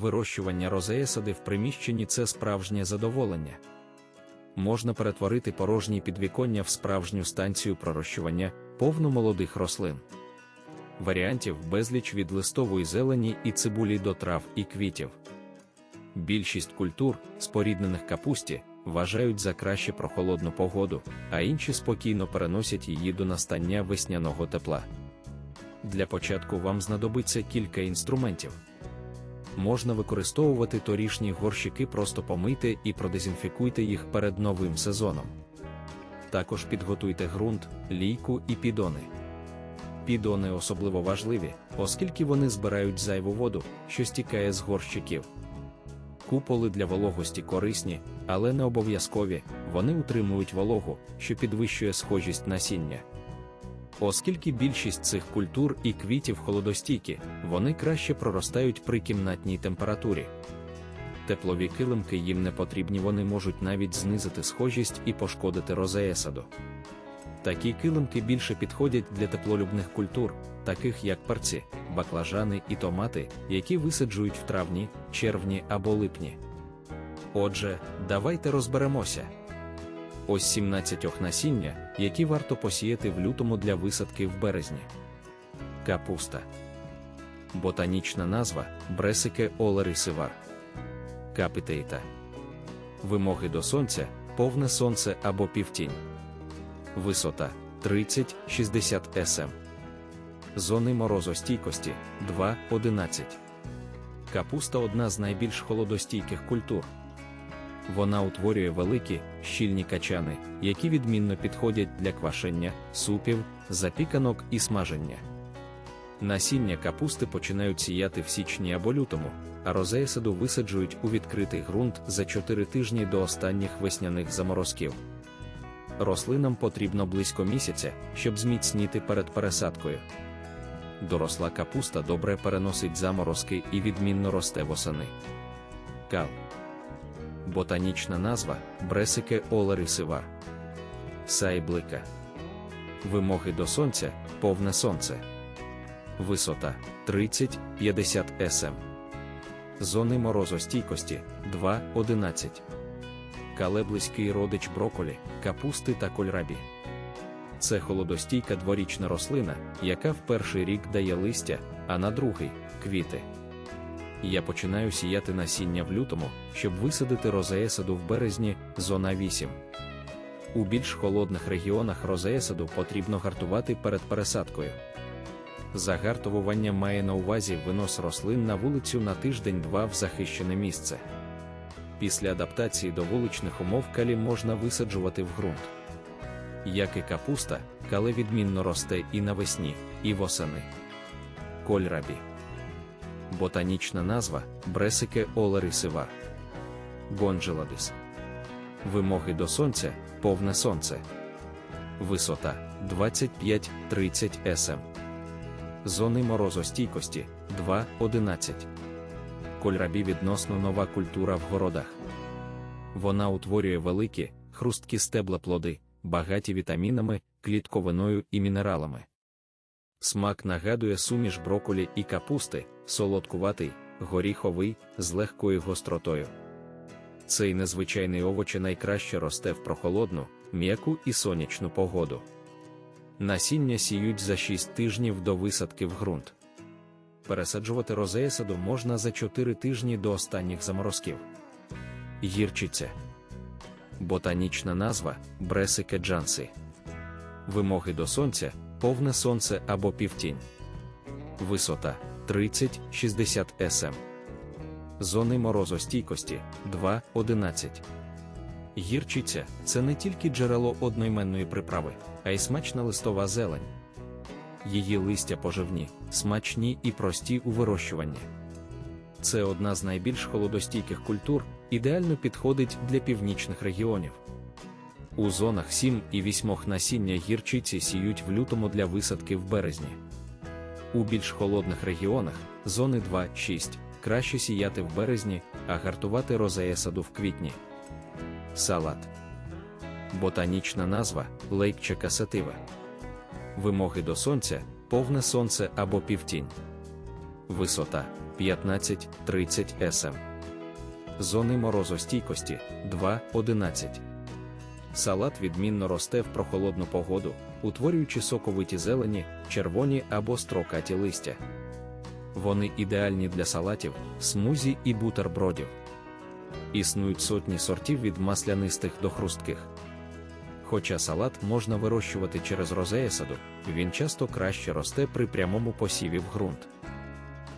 Вирощування розеесади в приміщенні це справжнє задоволення. Можна перетворити порожні підвіконня в справжню станцію пророщування, повну молодих рослин. Варіантів безліч від листової зелені і цибулі до трав і квітів. Більшість культур, споріднених капусті, вважають за краще прохолодну погоду, а інші спокійно переносять її до настання весняного тепла. Для початку вам знадобиться кілька інструментів. Можна використовувати торішні горщики, просто помийте і продезінфікуйте їх перед новим сезоном. Також підготуйте ґрунт, лійку і підони. Підони особливо важливі, оскільки вони збирають зайву воду, що стікає з горщиків. Куполи для вологості корисні, але не обов'язкові, вони утримують вологу, що підвищує схожість насіння. Оскільки більшість цих культур і квітів холодостійкі, вони краще проростають при кімнатній температурі. Теплові килимки їм не потрібні, вони можуть навіть знизити схожість і пошкодити розеесаду. Такі килимки більше підходять для теплолюбних культур, таких як перці, баклажани і томати, які висаджують в травні, червні або липні. Отже, давайте розберемося. Ось 17 насіння, які варто посіяти в лютому для висадки в березні. Капуста. Ботанічна назва Бресике олерисивар. Капітейта. Вимоги до сонця повне сонце або півтінь. Висота 30-60 см. Зони морозостійкості 2-11. Капуста одна з найбільш холодостійких культур. Вона утворює великі, щільні качани, які відмінно підходять для квашення, супів, запіканок і смаження. Насіння капусти починають сіяти в січні або лютому, а розеясаду висаджують у відкритий ґрунт за 4 тижні до останніх весняних заморозків. Рослинам потрібно близько місяця, щоб зміцніти перед пересадкою. Доросла капуста добре переносить заморозки і відмінно росте восени. Кав. Ботанічна назва Бресике олерисивар. Сайблика. Вимоги до сонця повне сонце. Висота 30-50 см. Зони морозостійкості 2-11. Калеблизький родич броколі, капусти та кольрабі. Це холодостійка дворічна рослина, яка в перший рік дає листя, а на другий квіти. Я починаю сіяти насіння в лютому, щоб висадити розеесаду в березні, зона 8. У більш холодних регіонах розеесаду потрібно гартувати перед пересадкою. Загартовування має на увазі винос рослин на вулицю на тиждень-два в захищене місце. Після адаптації до вуличних умов калі можна висаджувати в ґрунт. Як і капуста, кале відмінно росте і навесні, і восени. Кольрабі. Ботанічна назва Бресике олерисивар. Гонджеладис. Вимоги до сонця повне сонце. Висота 25-30 см. Зони морозостійкості 2-11. Кольрабі відносно нова культура в городах. Вона утворює великі, хрусткі стебла плоди, багаті вітамінами, клітковиною і мінералами. Смак нагадує суміш броколі і капусти, солодкуватий, горіховий, з легкою гостротою. Цей незвичайний овоч найкраще росте в прохолодну, м'яку і сонячну погоду. Насіння сіють за 6 тижнів до висадки в ґрунт. Пересаджувати розеясаду можна за 4 тижні до останніх заморозків. Гірчиця. Ботанічна назва Бресике джанси. Вимоги до сонця повне сонце або півтінь. Висота 30-60 см. Зони морозостійкості 2-11. Гірчиця це не тільки джерело одноіменної приправи, а й смачна листова зелень. Її листя поживні, смачні і прості у вирощуванні. Це одна з найбільш холодостійких культур, ідеально підходить для північних регіонів. У зонах 7 і 8 насіння гірчиці сіють в лютому для висадки в березні. У більш холодних регіонах зони 2-6 краще сіяти в березні, а гартувати розеясаду в квітні. Салат. Ботанічна назва лейкчека сатива. Вимоги до сонця повне сонце або півтінь. Висота 15-30 см. Зони морозостійкості 2-11. Салат відмінно росте в прохолодну погоду, утворюючи соковиті зелені, червоні або строкаті листя. Вони ідеальні для салатів, смузі і бутербродів. Існують сотні сортів від маслянистих до хрустких. Хоча салат можна вирощувати через розеясаду, він часто краще росте при прямому посіві в ґрунт.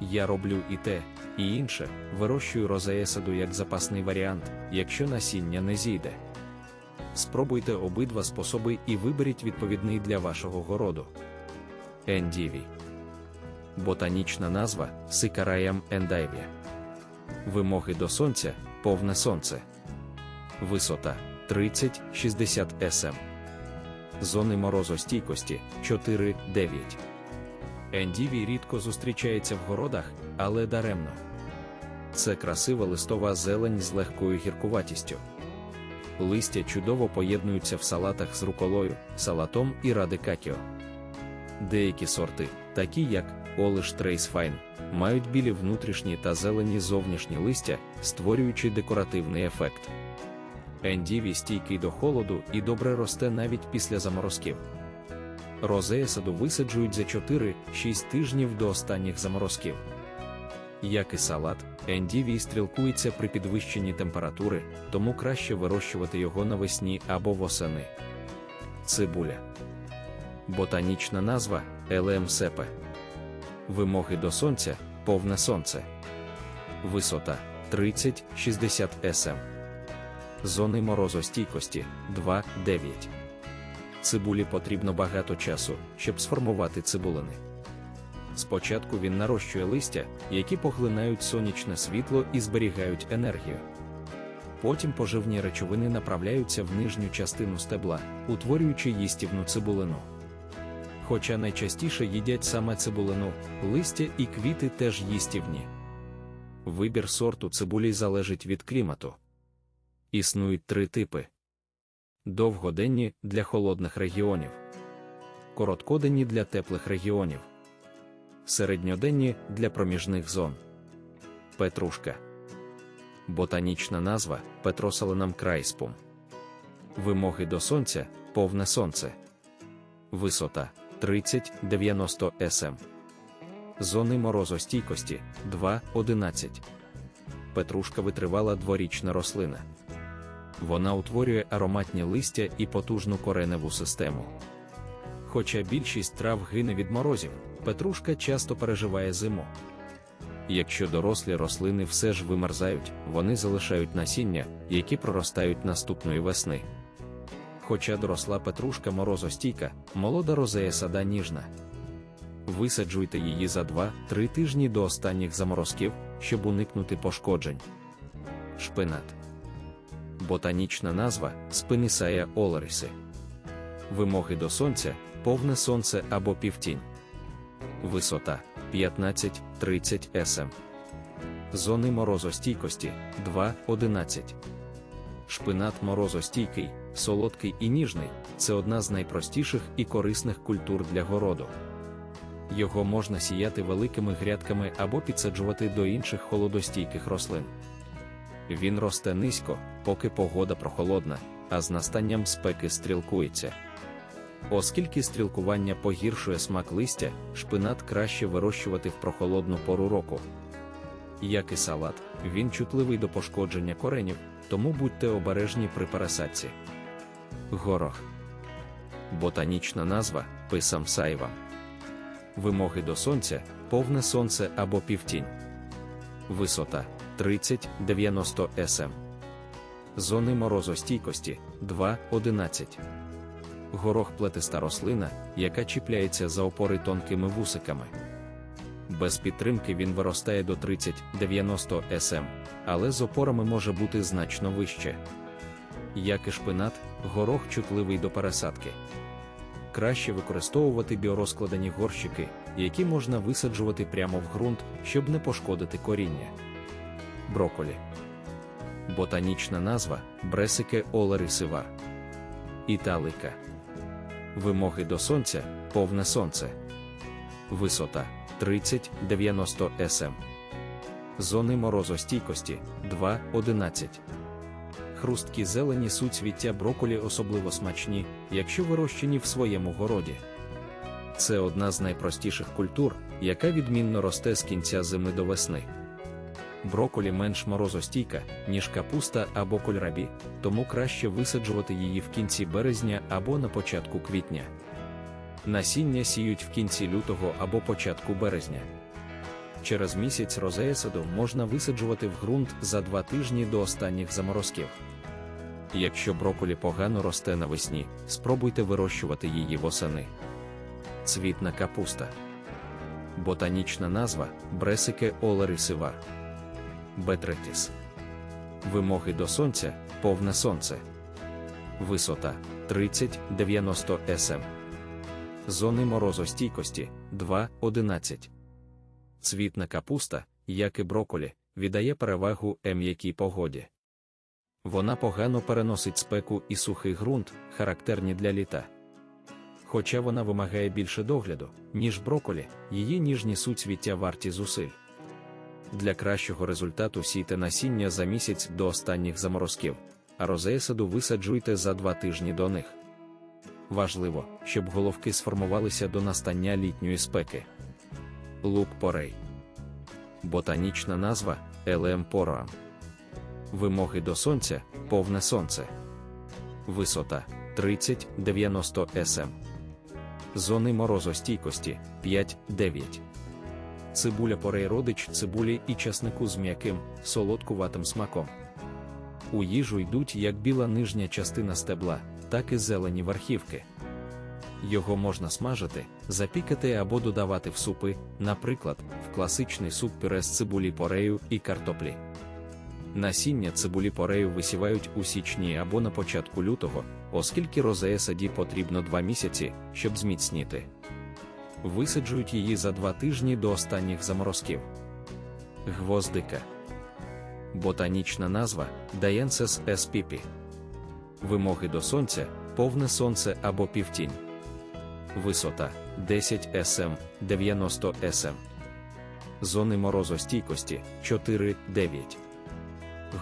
Я роблю і те, і інше, вирощую розеясаду як запасний варіант, якщо насіння не зійде. Спробуйте обидва способи і виберіть відповідний для вашого городу. Ендіві. Ботанічна назва Сикараям ендайвія. Вимоги до сонця повне сонце. Висота 30-60 см. Зони морозостійкості 4-9. Ендівій рідко зустрічається в городах, але даремно. Це красива листова зелень з легкою гіркуватістю. Листя чудово поєднуються в салатах з руколою, салатом і радикакіо. Деякі сорти, такі як Олиш Трейсфайн, мають білі внутрішні та зелені зовнішні листя, створюючи декоративний ефект. Ендіві стійкий до холоду і добре росте навіть після заморозків. Розея саду висаджують за 4-6 тижнів до останніх заморозків. Як і салат, ендівій стрілкується при підвищенні температури, тому краще вирощувати його навесні або восени. Цибуля. Ботанічна назва Елем сепе. Вимоги до сонця повне сонце. Висота 30-60 см. Зони морозостійкості 2-9. Цибулі потрібно багато часу, щоб сформувати цибулини. Спочатку він нарощує листя, які поглинають сонячне світло і зберігають енергію. Потім поживні речовини направляються в нижню частину стебла, утворюючи їстівну цибулину. Хоча найчастіше їдять саме цибулину, листя і квіти теж їстівні. Вибір сорту цибулі залежить від клімату. Існують три типи: довгоденні для холодних регіонів, короткоденні для теплих регіонів, середньоденні для проміжних зон. Петрушка. Ботанічна назва Петросаленам крайспум. Вимоги до сонця повне сонце. Висота 30-90 см. Зони морозостійкості 2-11. Петрушка витривала дворічна рослина. Вона утворює ароматні листя і потужну кореневу систему. Хоча більшість трав гине від морозів, петрушка часто переживає зиму. Якщо дорослі рослини все ж вимерзають, вони залишають насіння, які проростають наступної весни. Хоча доросла петрушка морозостійка, молода розея сада ніжна. Висаджуйте її за 2-3 тижні до останніх заморозків, щоб уникнути пошкоджень. Шпинат. Ботанічна назва спинісая олериси. Вимоги до сонця повне сонце або півтінь. Висота 15-30 см. Зони морозостійкості 2-11. Шпинат морозостійкий, солодкий і ніжний це одна з найпростіших і корисних культур для городу. Його можна сіяти великими грядками або підсаджувати до інших холодостійких рослин. Він росте низько, поки погода прохолодна, а з настанням спеки стрілкується. Оскільки стрілкування погіршує смак листя, шпинат краще вирощувати в прохолодну пору року. Як і салат, він чутливий до пошкодження коренів, тому будьте обережні при пересадці. Горох. Ботанічна назва писам сайва. Вимоги до сонця повне сонце або півтінь. Висота 30-90 см. Зони морозостійкості 2-11. Горох плетиста рослина, яка чіпляється за опори тонкими вусиками. Без підтримки він виростає до 30-90 см, але з опорами може бути значно вище. Як і шпинат, горох чутливий до пересадки. Краще використовувати біорозкладені горщики, які можна висаджувати прямо в ґрунт, щоб не пошкодити коріння. Броколі. Ботанічна назва Бресике олерисива. Італика. Вимоги до сонця повне сонце. висота 30-90 см. Зони морозостійкості 2-11. Хрусткі зелені суцвіття броколі особливо смачні, якщо вирощені в своєму городі. Це одна з найпростіших культур, яка відмінно росте з кінця зими до весни. Броколі менш морозостійка, ніж капуста або кольрабі, тому краще висаджувати її в кінці березня або на початку квітня. Насіння сіють в кінці лютого або початку березня. Через місяць розеясаду можна висаджувати в ґрунт за два тижні до останніх заморозків. Якщо броколі погано росте навесні, спробуйте вирощувати її восени. Цвітна капуста. Ботанічна назва Бресике олерисивар. Бетретіс. Вимоги до сонця повне сонце. Висота 30-90 см. Зони морозостійкості 2-11. Цвітна капуста, як і броколі, віддає перевагу м'якій погоді. Вона погано переносить спеку і сухий ґрунт, характерні для літа. Хоча вона вимагає більше догляду, ніж броколі, її ніжні суцвіття варті зусиль. Для кращого результату сійте насіння за місяць до останніх заморозків, а розеясаду висаджуйте за два тижні до них. Важливо, щоб головки сформувалися до настання літньої спеки. Лук порей. Ботанічна назва Елем пороам. Вимоги до сонця повне сонце. Висота 30-90 см. Зони морозостійкості 5-9. Цибуля порей родич цибулі і часнику з м'яким, солодкуватим смаком. У їжу йдуть як біла нижня частина стебла, так і зелені верхівки. Його можна смажити, запікати або додавати в супи, наприклад, в класичний суп пюре з цибулі порею і картоплі. Насіння цибулі порею висівають у січні або на початку лютого, оскільки розея саді потрібно два місяці, щоб зміцніти. Висаджують її за два тижні до останніх заморозків. Гвоздика. Ботанічна назва Dianthus spp. Вимоги до сонця повне сонце або півтінь. Висота 10 см 90 см. Зони морозостійкості 4-9.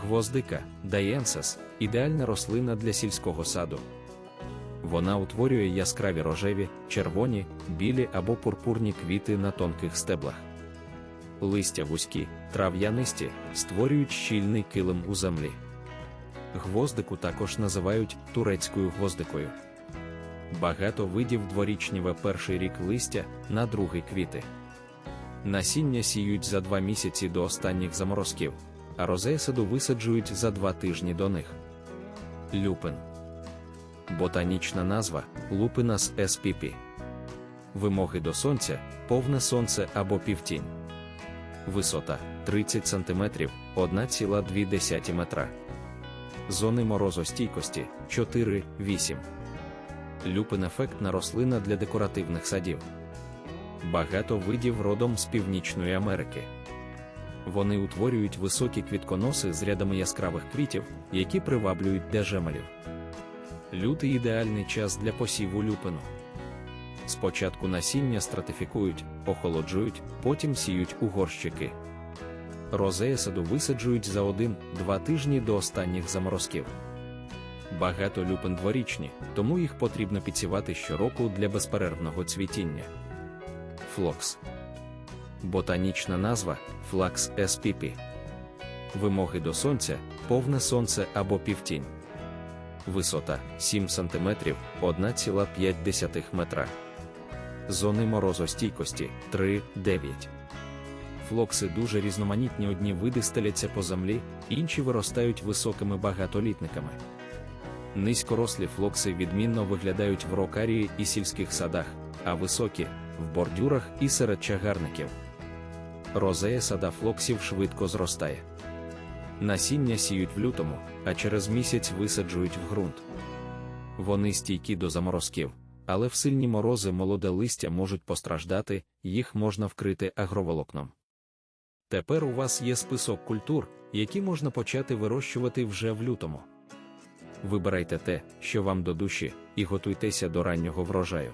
Гвоздика Dianthus – ідеальна рослина для сільського саду. Вона утворює яскраві рожеві, червоні, білі або пурпурні квіти на тонких стеблах. Листя вузькі, трав'янисті, створюють щільний килим у землі. Гвоздику також називають турецькою гвоздикою. Багато видів дворічніве перший рік листя, на другий квіти. Насіння сіють за два місяці до останніх заморозків, а розеясаду висаджують за два тижні до них. Люпин. Ботанічна назва Lupinus spp. Вимоги до сонця повне сонце або півтінь. Висота 30 см 1,2 метра. Зони морозостійкості 4-8. Люпин ефектна рослина для декоративних садів. Багато видів родом з Північної Америки. Вони утворюють високі квітконоси з рядами яскравих квітів, які приваблюють дежемелів. Лютий ідеальний час для посіву люпину. Спочатку насіння стратифікують, охолоджують, потім сіють у горщики. Розея саду висаджують за один-два тижні до останніх заморозків. Багато люпин дворічні, тому їх потрібно підсівати щороку для безперервного цвітіння. Флокс. Ботанічна назва Флакс spp. Вимоги до сонця повне сонце або півтінь. Висота 7 см 1,5 метра. Зони морозостійкості 3-9. Флокси дуже різноманітні одні види стеляться по землі, інші виростають високими багатолітниками. Низькорослі флокси відмінно виглядають в рокарії і сільських садах, а високі в бордюрах і серед чагарників. Розея сада флоксів швидко зростає. Насіння сіють в лютому, а через місяць висаджують в ґрунт. Вони стійкі до заморозків, але в сильні морози молоде листя можуть постраждати, їх можна вкрити агроволокном. Тепер у вас є список культур, які можна почати вирощувати вже в лютому. Вибирайте те, що вам до душі, і готуйтеся до раннього врожаю.